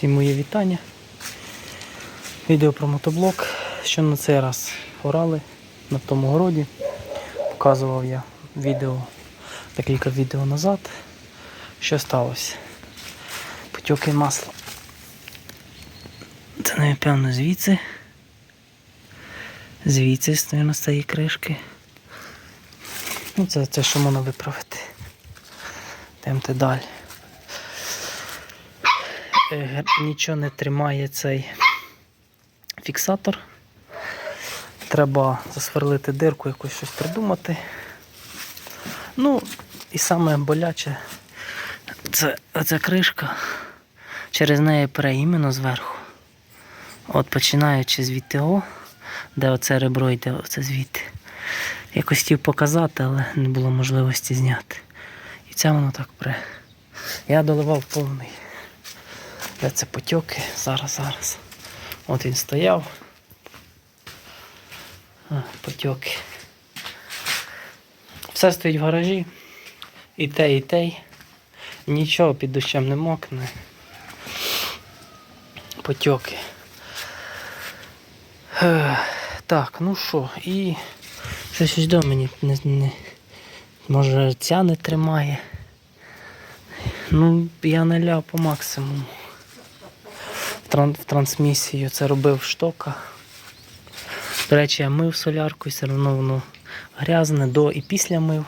Всім моє вітання. Відео про мотоблок. Що на цей раз орали на тому городі. Показував я відео, декілька відео назад. Що сталося? Потьоки масла. Це напевно звідси. Звідси з цієї кришки. Ну, це, це що можна виправити. Йдемте далі. Е, Нічого не тримає цей фіксатор. Треба засверлити дирку, якусь щось придумати. Ну, і саме боляче це оця кришка. Через неї пере іменно зверху. От починаючи звідти О, де оце ребро йде, оце звідти. Якось хотів показати, але не було можливості зняти. І це воно так пре. Я доливав повний. Де це потьоки? Зараз, зараз. От він стояв. Потьоки. Все стоїть в гаражі. І те, і те. Нічого під дощем не мокне. Потьоки. Так, ну що, і щось ось до мені не, не, може ця не тримає. Ну, я наляв по максимуму. В, тран- в трансмісію це робив штока. До речі, я мив солярку і все одно воно грязне до і після мив.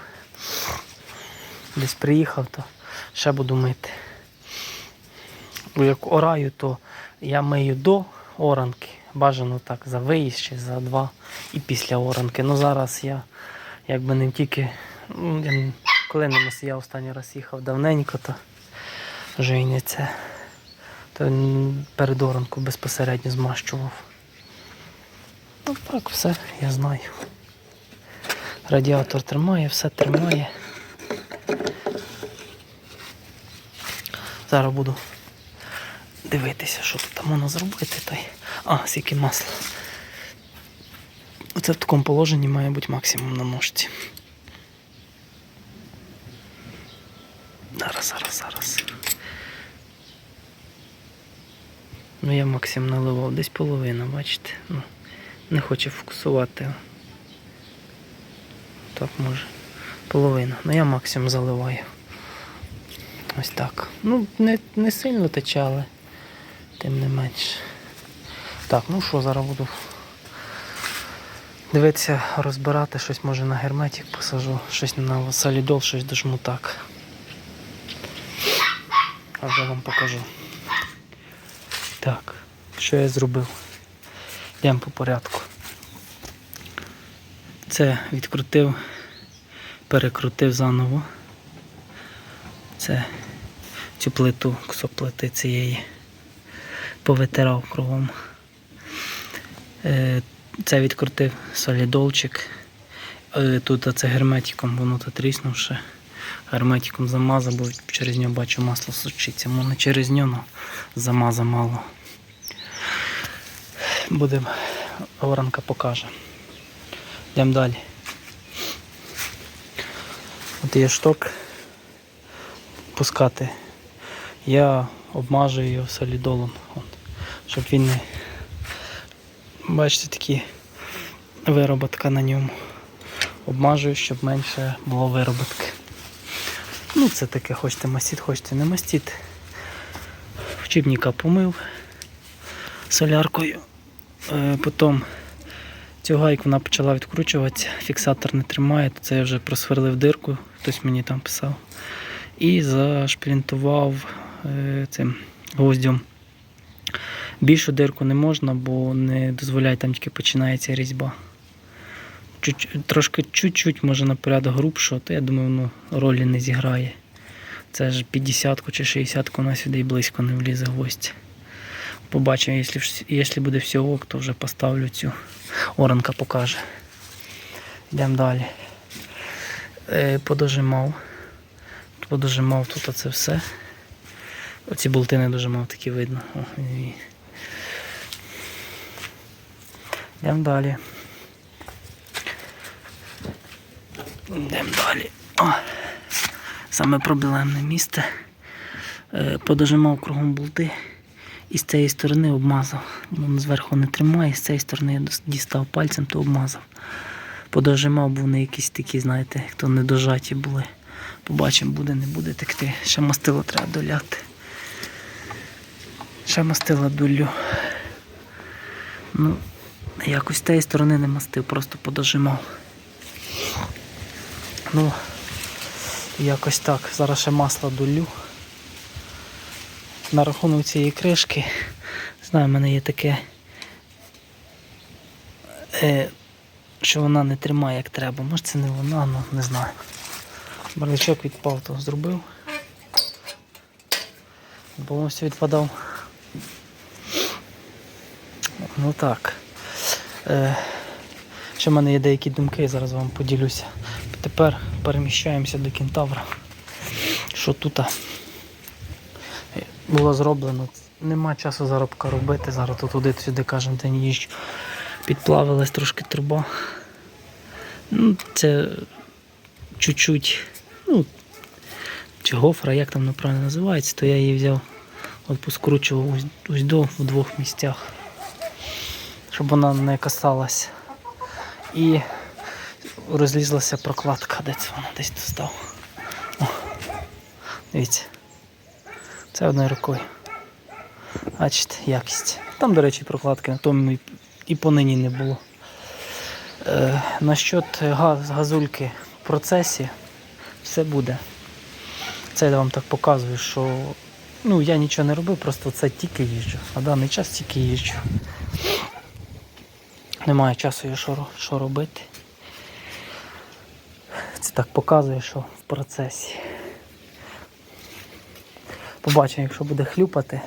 Десь приїхав, то ще буду мити. Бо як ораю, то я мию до оранки. Бажано так за виїзд чи за два і після оранки. Ну зараз я якби не тільки. ну, Коли не я останній раз їхав давненько, то вже і не це. То перед оранку безпосередньо змащував. Ну так, все, я знаю. Радіатор тримає, все тримає. Зараз буду дивитися, що тут можна зробити. Та. А, скільки масла. Оце в такому положенні має бути максимум на ножці. Зараз, зараз, зараз. Ну я максимум наливав, десь половина, бачите. Ну, не хоче фокусувати. Так може. Половина. Ну я максимум заливаю. Ось так. Ну, не, не сильно тече, але тим не менше. Так, ну що, зараз буду дивитися, розбирати щось, може на герметик посажу, щось на солідол, щось дожму так. А вже вам покажу. Так, що я зробив? Йдемо по порядку. Це відкрутив, перекрутив заново. Це цю плиту, кусок плити цієї повитирав кругом. Е, Це відкрутив солідолчик. Е, Тут оце герметиком, воно тут тріснувши. Герметиком замазав, бо через нього бачу масло сучиться. Не через нього, замаза мало. Буде, оранка покаже. Йдемо далі. От є шток пускати. Я обмажую його солідолом, от, щоб він не. Бачите, такі вироботка на ньому. Обмажую, щоб менше було вироботки. Ну, це таке, хочете мастіть, хочете не мастіть. Вчебника помив соляркою. Е, потім цю гайку вона почала відкручуватися, фіксатор не тримає, то це я вже просверлив дирку, хтось мені там писав. І зашплінтував е, цим гвоздем. Більшу дирку не можна, бо не дозволяє, там тільки починається різьба. Чуть, трошки чуть-чуть, може на порядок грубшого, то я думаю, воно ролі не зіграє. Це ж 50 чи 60 вона сюди і близько не влізе гвоздь. Побачимо, якщо, якщо буде все ок, то вже поставлю цю. Оранка покаже. Йдемо далі. Е, подожимав. Подожимав тут оце все. Оці болти не дожимав, такі видно. Йдемо далі. Йдемо далі. О, саме проблемне місце. Е, Подожимав кругом болти І з цієї сторони обмазав. Воно зверху не тримає, з цієї сторони я дістав пальцем, то обмазав. Подожимав, бо вони якісь такі, знаєте, хто недожаті були. Побачимо, буде, не буде текти. Ще мастило треба доляти. Ще мастила долю. Ну, якось з тієї сторони не мастив, просто подожимав. Ну, якось так. Зараз ще масло долю. На рахунок цієї кришки, знаю, в мене є таке, е, що вона не тримає як треба. Може це не вона, ну не знаю. Барличок відпав, то зробив. Повністю відпадав. Ну так. Е, ще в мене є деякі думки, зараз вам поділюся. Тепер переміщаємося до кентавра. Що тут було зроблено. Нема часу заробка робити. Зараз тут туди-сюди кожен день їжджу. Підплавилась трошки труба. Ну, це чуть-чуть, ну, чи гофра, як там правильно називається, то я її взяв, от поскручував ось, ось до в двох місцях, щоб вона не касалась. І розлізлася прокладка, де це вона десь тут став. О, дивіться. Це одною рукою. Бачите, якість. Там, до речі, прокладки на тому і, понині не було. Е, насчет газ, газульки в процесі все буде. Це я вам так показую, що ну, я нічого не робив, просто це тільки їжджу. На даний час тільки їжджу. Немає часу що, що робити. Це так показує, що в процесі. Побачимо, якщо буде хлюпати,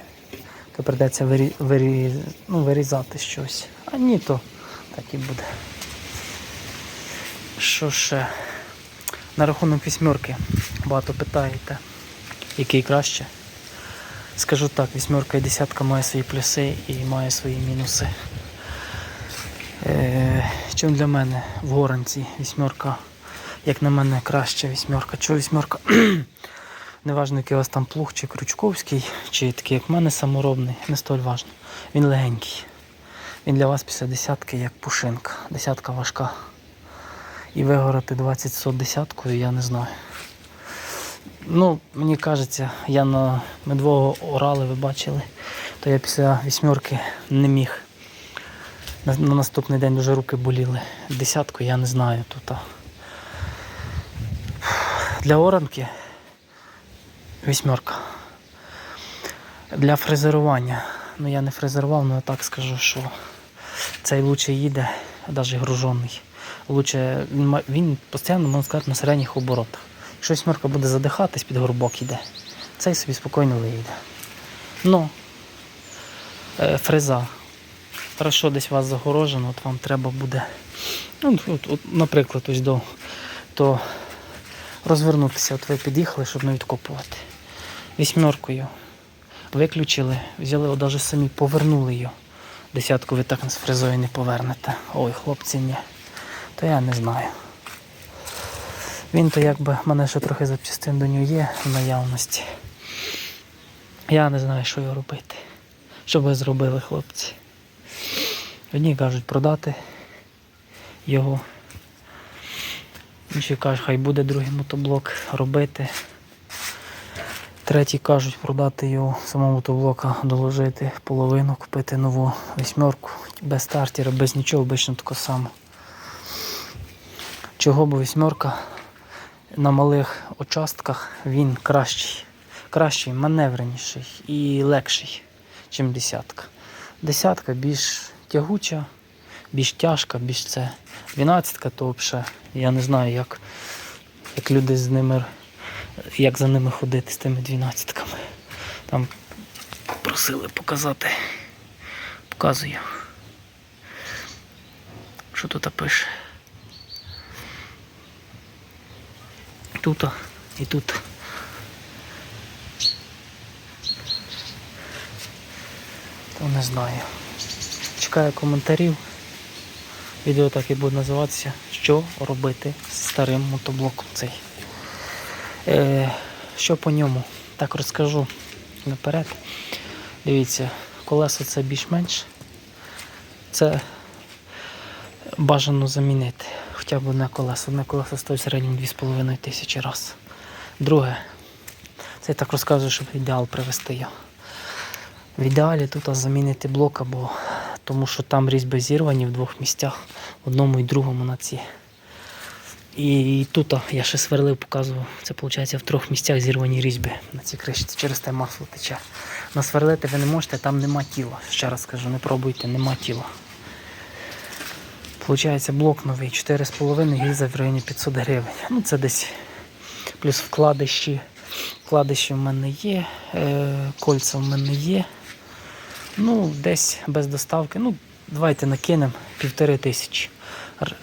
то прийдеться вирі... Вирі... Ну, вирізати щось. А ні, то так і буде. Що ще? На рахунок вісьмерки багато питаєте, який краще. Скажу так, вісьмерка і десятка має свої плюси і має свої мінуси. Е, чим для мене в горанці вісьмерка, як на мене, краща вісьмерка. Чого вісьмерка? Неважно, який у вас там плуг, чи крючковський, чи такий, як в мене, саморобний, не столь важно. Він легенький. Він для вас після десятки як пушинка. Десятка важка. І вигорати 20 сот десяткою, я не знаю. Ну, мені кажеться, я на медвого орали, ви бачили, то я після вісьмерки не міг. На, на наступний день дуже руки боліли. Десятку я не знаю тут. Для оранки вісьмерка. Для фрезерування. Ну я не фрезерував, але так скажу, що цей лучше їде, навіть гружений. Лучше, він, постійно, можна сказати, на середніх оборотах. Якщо вісьмерка буде задихатись, під горбок йде, цей собі спокійно виїде. Ну, е, фреза. Хорошо, десь вас загорожено, от вам треба буде, ну, от, от, наприклад, ось до, то розвернутися. От ви під'їхали, щоб не відкопувати. Вісьмеркою виключили, взяли, навіть самі повернули її. Десятку ви так з фрезою не повернете. Ой, хлопці, ні. То я не знаю. Він то якби мене ще трохи запчастин до нього є в наявності. Я не знаю, що його робити. Що ви зробили, хлопці? Одні кажуть продати його. Інші кажуть, хай буде другий мотоблок робити. Треті кажуть продати його самого мотоблока, доложити половину, купити нову вісьмерку без стартера, без нічого, обично тако само. Чого бо вісьмерка на малих участках він кращий, кращий, маневреніший і легший, ніж десятка. Десятка більш тягуча, більш тяжка, більш це. Дванадцятка то взагалі, я не знаю, як, як люди з ними, як за ними ходити з тими дванадцятками. Там просили показати. Показую. Що тут пише? Тут і тут. То не знаю. Чекаю коментарів. Відео так і буде називатися Що робити з старим мотоблоком цей. Е, що по ньому? Так розкажу наперед. Дивіться, колеса це більш-менш. Це бажано замінити. Хоча б одне колесо. Одне колесо стоїть в середньому 2,5 тисячі раз. Друге, це я так розказую, щоб ідеал привести його. В ідеалі тут замінити блок або тому що там різьби зірвані в двох місцях, одному і другому на ці. І тут я ще сверлив, показував. Це виходить в трьох місцях зірвані різьби на цій кришці. Через те масло тече. Насверлити ви не можете, там нема тіла. Ще раз кажу, не пробуйте, нема тіла. Получається блок новий, 4,5 гільза в районі 500 гривень. Ну це десь плюс вкладиші. Вкладиші в мене є, е, кольця в мене є. Ну, десь без доставки. Ну, давайте накинемо півтори тисячі.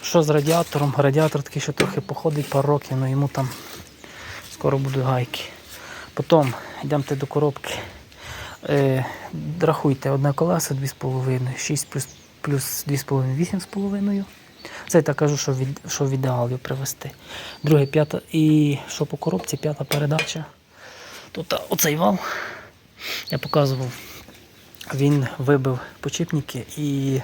Що з радіатором? Радіатор такий, що трохи походить пару років, але йому там скоро будуть гайки. Потім йдемте до коробки. Е, рахуйте, одне колесо 2,5, 6 плюс, плюс 2,5, 8,5. Це я так кажу, що, від, що в ідеал його привезти. Друге, п'ята. І що по коробці, п'ята передача. Тут оцей вал. Я показував. Він вибив почіпники і.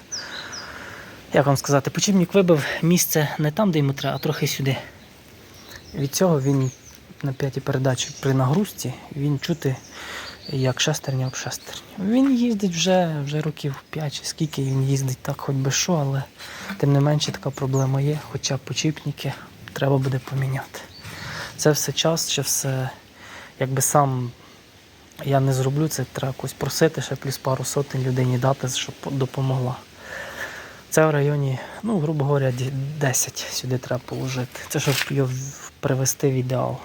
Як вам сказати, почіпник вибив місце не там, де йому треба, а трохи сюди. Від цього він на п'ятій передачі при нагрузці він чути як шестерня об шестерню. Він їздить вже, вже років 5 чи скільки він їздить так, хоч би що, але тим не менше така проблема є, хоча почіпники треба буде поміняти. Це все час, ще все, якби сам я не зроблю це, треба когось просити, ще плюс пару сотень людині дати, щоб допомогла. Це в районі, ну, грубо говоря, 10 сюди треба положити. Це щоб його привести в ідеал.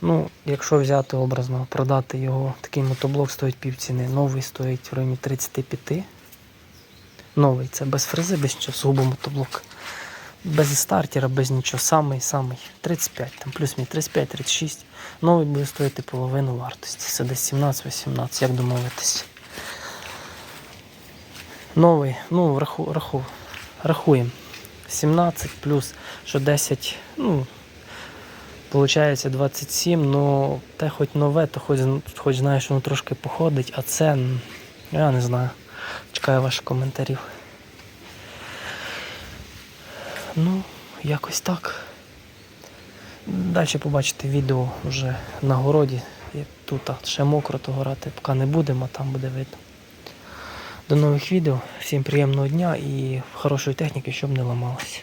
Ну, якщо взяти образно, продати його, такий мотоблок стоїть півціни, новий стоїть в районі 35. Новий, це без фрези, без нічого, сугубо мотоблок. Без стартера, без нічого, самий, самий 35, там плюс мій 35-36. Новий буде стоїти половину вартості. Це десь 17-18, як домовитись. Новий, ну, раху, раху, рахуємо. 17 плюс, що 10, ну, Получається 27, ну те хоч нове, то хоч, хоч знаєш, воно трошки походить, а це я не знаю. Чекаю ваших коментарів. Ну, якось так. Далі побачите відео вже на городі. Тут ще мокро, то горати поки не будемо, а там буде видно. До нових відео. Всім приємного дня і хорошої техніки, щоб не ламалось.